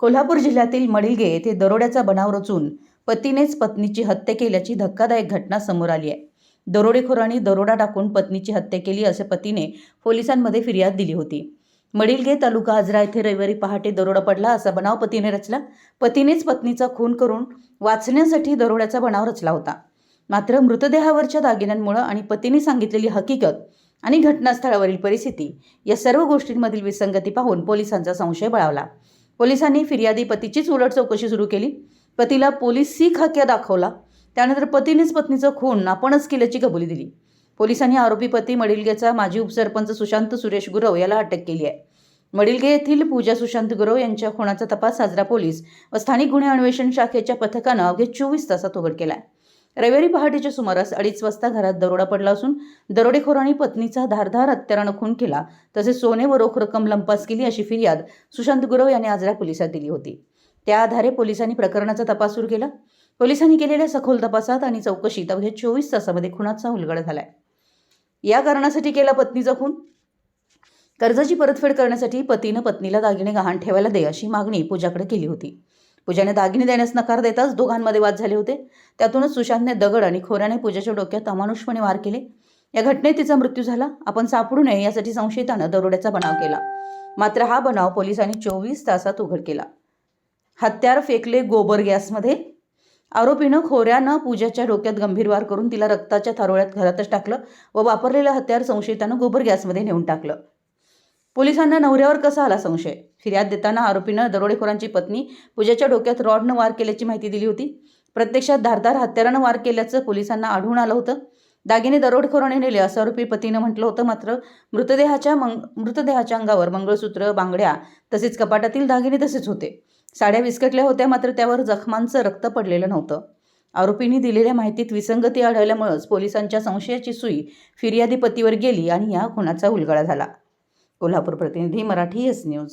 कोल्हापूर जिल्ह्यातील मडिलगे येथे दरोड्याचा बनाव रचून पतीनेच पत्नीची हत्या केल्याची धक्कादायक घटना समोर आली आहे. दरोडेखोरांनी दरोडा टाकून पत्नीची हत्या केली असे पतीने पोलिसांमध्ये फिर्याद दिली होती. मडिलगे तालुका आजरा येथे रविवारी पहाटे दरोडा पडला असा बनाव पतीने रचला. पतीनेच पत्नीचा खून करून वाचण्यासाठी दरोड्याचा बनाव रचला होता. मात्र मृतदेहावरच्या दागिन्यांमुळं आणि पतीने सांगितलेली हकीकत आणि घटनास्थळावरील परिस्थिती या सर्व गोष्टींमधील विसंगती पाहून पोलिसांचा संशय बळावला. पोलिसांनी फिर्यादी पतीचीच उलट चौकशी सुरू केली. पतीला पोलीस सीख हक्या दाखवला. त्यानंतर पतीनेच पत्नीचं खून आपणच केल्याची कबुली दिली. पोलिसांनी आरोपी पती मडिलगेचा माजी उपसरपंच सुशांत सुरेश गुरव याला अटक केली आहे. मडिलगे येथील पूजा सुशांत गुरव यांच्या खुनाचा तपास साजरा पोलीस व स्थानिक गुन्हे अन्वेषण शाखेच्या पथकानं अवघे चोवीस तासात उघड केला आहे रविवारी पहाटेच्या सुमारास अडीच वाजता घरात दरोडा पडला असून दरोडेखोरांनी पत्नीचा धारधार हत्यारानं खून केला. तसेच सोने व रोख रक्कम लंपास केली अशी फिर्याद सुशांत गुरव यांनी आजरा पोलिसात दिली होती. त्या आधारे पोलिसांनी प्रकरणाचा तपास सुरू केला. पोलिसांनी केलेल्या सखोल तपासात आणि चौकशीत अवघ्या चोवीस तासामध्ये खुनाचा उलगडा झालाय. या कारणासाठी केला पत्नीचा खून? कर्जाची परतफेड करण्यासाठी पतीनं पत्नीला दागिने गहाण ठेवायला दे अशी मागणी पूजाकडे केली होती. पूजाने दागिने देण्यास नकार देताच दोघांमध्ये वाद झाले होते. त्यातूनच सुशांतने दगड आणि खोऱ्याने पूजाच्या डोक्यात अमानुषपणे वार केले. या घटनेत तिचा मृत्यू झाला. आपण सापडू नये यासाठी संशयितानं दरोड्याचा बनाव केला. मात्र हा बनाव पोलिसांनी चोवीस तासात उघड केला. हत्यार फेकले गोबर गॅसमध्ये. आरोपीनं खोऱ्यानं पूजाच्या डोक्यात गंभीर वार करून तिला रक्ताच्या थारोळ्यात घरातच टाकलं व वापरलेलं हत्यार संशयितानं गोबर गॅसमध्ये नेऊन टाकलं. पोलिसांना नवऱ्यावर कसा आला संशय? फिर्याद देताना आरोपीनं दरोडेखोरांची पत्नी पूजाच्या डोक्यात रॉडनं वार केल्याची माहिती दिली होती. प्रत्यक्षात धारदार हत्यारानं वार केल्याचं पोलिसांना आढळून आलं होतं. दागिने दरोडेखोराने नेले असं आरोपी पतीनं म्हटलं होतं. मात्र मृतदेहाच्या मंग मृतदेहाच्या अंगावर मंगळसूत्र बांगड्या तसेच कपाटातील दागिने तसेच होते. साड्या विस्कटल्या होत्या मात्र त्यावर जखमांचं रक्त पडलेलं नव्हतं. आरोपींनी दिलेल्या माहितीत विसंगती आढळल्यामुळंच पोलिसांच्या संशयाची सुई फिर्यादी पतीवर गेली आणि या खुनाचा उलगडा झाला. कोल्हापूर प्रतिनिधी मराठी एस न्यूज